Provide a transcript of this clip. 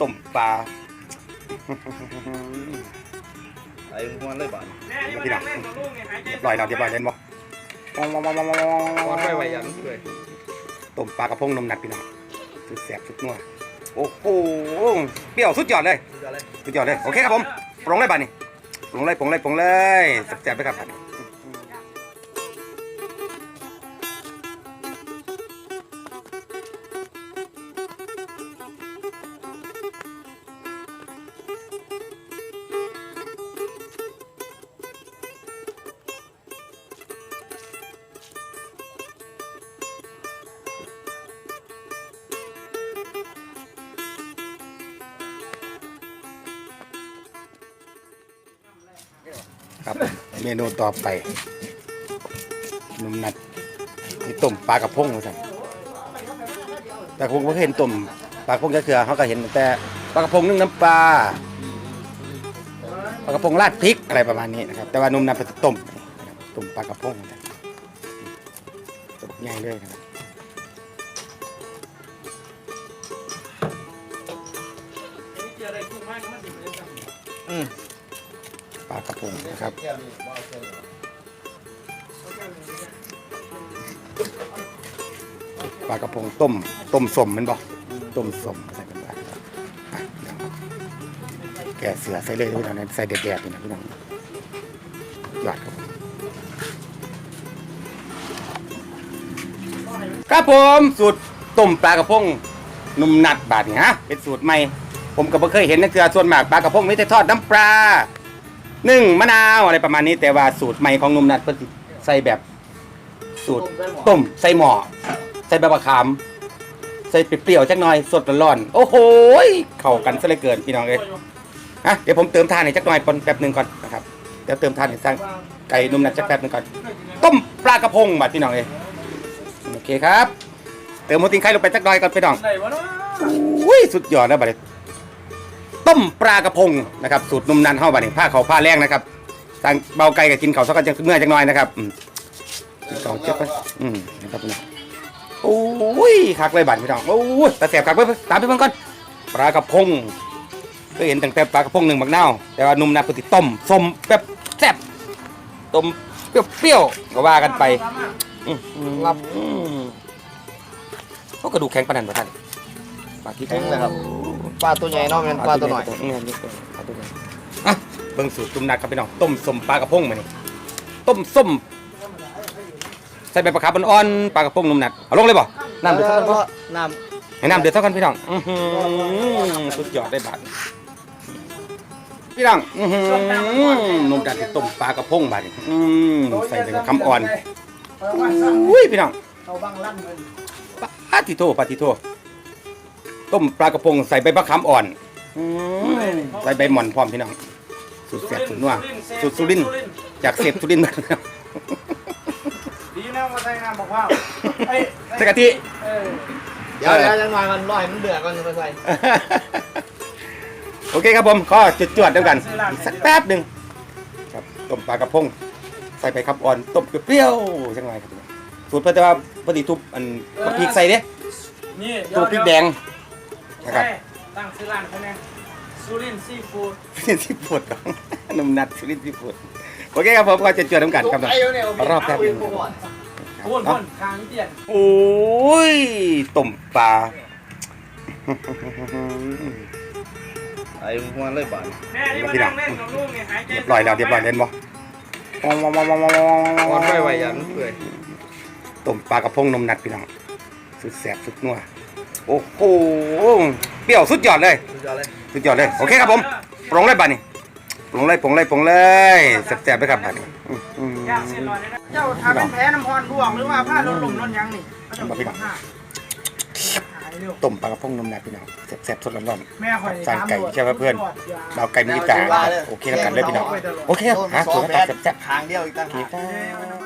ต้มปลาไอ้หัวเลยบาดแม่นี่มานั่งเล่นกับลูกเนี่ยหายใจเรียบร้อยแล้วเรียบร้อยเล่นบ่หัวไฟไว้ยันเลยต้มปลากระพงนมนัดพี่น้องสุดแสบสุดนัวโอ้โหเปรี้ยวสุดยอดเลยจะอะไรสุดยอดเลยโอเคครับผมปรุงเลยบัดนี้ปรุงเลยปรุงเลยปรุงเลยแซ่บๆไปครับ ครับเมนูต่อไปนมนัดนี่ต้มปลากระพงว่าซั่นแต่ผมก็เห็นต้มปลากระพงจะเคือเขาก็เห็นแต่ปลากระพงนึ่งน้ำปลาปลากระพงราดพริกอะไรประมาณนี้นะครับ แต่ว่านมนัดเป็นต้มนะครับต้มปลากระพงนะครับต้มง่ายเลยนะครับเจออะไรกุ้งมากก็มาติดเลยจ้ะอืมปลากระพงนะครับปลากระพงต้มต้มสมมันบอกต้มสมใส่กันไปครับอะเดี๋ยวแกะเสือใส่เลยพี่น้องนใส่เด็ดๆนี่นะพี่น้องยอดครับผมครับผมสูตรต้มปลากระพงนุ่มนัดบาดนี่ฮะเป็นสูตรใหม่ผมก็บ่เคยเห็นนะคือส่วนมากปลากระพงมีแต่ทอดน้ำปลา นึ่งมะนาวอะไรประมาณนี้ แต่ว่าสูตรใหม่ของนุ่มนัดเพิ่นสิใส่แบบสูตรต้มใส่หม้อใส่ใบมะขาม ใส่เปรี้ยวๆจักหน่อยสดร้อนๆโอ้โหยเข้ากันซะเหลือเกินพี่น้องเอ้ยฮะเดี๋ยวผมเติมทานให้จักหน่อยก่อนแป๊บหนึงก่อนนะครับเดี๋ยวเติมทานให้สร้างไก่นุ่มนัดจักแป๊บหนึงก่อนต้มปลากระพงบัดพี่น้องเอ้ยโอเคครับ เติมหมูติ้งไข่ลงไปจักหน่อยก่อนพี่น้องไหนวะเนาะ อุ้ยสุดยอดนะบัดนี้ ต้มปลากระพงนะครับสูตรนุ่มนันเข้าบัดนี้ผ้าเขาผ้าแรงนะครับสั่งเบาไก่กับกินเขาสักกันจังเมื่อจังน้อยนะครับอืมกินสองเจ็บไปอืมนะครับพี่น้องโอ้ยคักเลยบัดพี่น้องโอ้ยตาแสบคักไปตามไปเพิ่งก่อนปลากระพงก็เห็นตั้งแต่ปลากระพงหนึ่งบักเน่าแต่ว่านุ่มนันปกติต้มส้มแบบแซ่บต้มเปรี้ยวๆก็ว่ากันไปรับอืมเขากระดูกแข็งปานนันประท่านปลาที่แข็งเลยครับ ปลาตัวใหญ่เนาะแมันปลาตัวหน่อยเยนี่ตัวปลาตัวหน่อยอะเบิ่งสูตรตุ้มนัดครับพี่น้องต้มส้มปลากระพงมานี่ต้มส้มใส่ใบปลาคาร์บอ่อนๆปลากระพงนุ่มนัดเอาลงเลยบ่น้ำเดือดเท่ากันบ่น้ให้น้ำเดือดเท่ากันพี่น้องอื้อหือสุดยอดได้บาดพี่น้องอื้อหือนุ่มนัดที่ต้มปลากระพงบาดนี่อืมใส่ใบมะขามอ่อนอุ้ยพี่น้องเอาบังลั่นเลยปาติโทปาติโท ต้มปลากระพงใส่ใบมะขามอ่อนอืมใส่ใบหม่อนพร้อมพี่น้องสุดแซ่บสุดนัวสุดสุรินทร์จากเสพสุรินทร์มาแล้วดีนะว่าใส่งานบอกว่าไอ้ใส่กะทิ เออำเดี๋ยวเดี๋ยวจังหน่อยมันรอให้มันเดือดก่อนจะไปใส่โอเคครับผมก็จุดจวดๆเดียวกันอีกสักแป๊บหนึ่งครับต้มปลากระพง ใส่ใบขับอ่อนต้มเปรี้ยวๆจังไงครับสูตรเพื่อแต่ว่าพอดีทุบอันกะพริกใส่เด้นี่ทุบพริกแดง นะครับ ตั้งซื้อร้านเขาเนี่ยสุรินทร์ซีฟู้ดที่ปวดของนมนัดชนิดที่ปวดโอเคครับผมก็จะจวดน้ำกันครับรอบแป๊บหนึงพ่นพ่นทางเตียนโอ้ยต้มปลาไอ้หัวเลยบาดแม่นี่มานั่งเล่นกับลูกเนี่ยหายใจเรียบร้อยแล้วเรียบร้อยเล่นบ่หัวไฟไว้ยันเลยต้มปลากระพงนมนัดพี่น้องสุดแสบสุดนัว โอ้โหเปรี้ยวสุดยอดเลย สุดยอดเลยสุดยอดเลย โอเคครับผมปรุงเลยบัดนี้ปรุงเลยปรุงเลยปรุงเลยแซ่บๆไปครับบัดนี้อื้อหืออยากเส้นลอยเลยนะเจ้าทำเป็นแพ้น้ำพรร่วงหรือว่าผ้าลดลมลดยังนี่ก็จะมีผ้าหายเร็วต้มปลากระพงนมนัดพี่น้องแซ่บๆสดร้อนแม่คอยๆจานไก่ใช่ไหมเพื่อนเราไก่มีตาโอเคแล้วกันเลยพี่น้องโอเคครับหาสูตรมาแซ่บทางเดียวอีกต่างๆโอเคหากครับ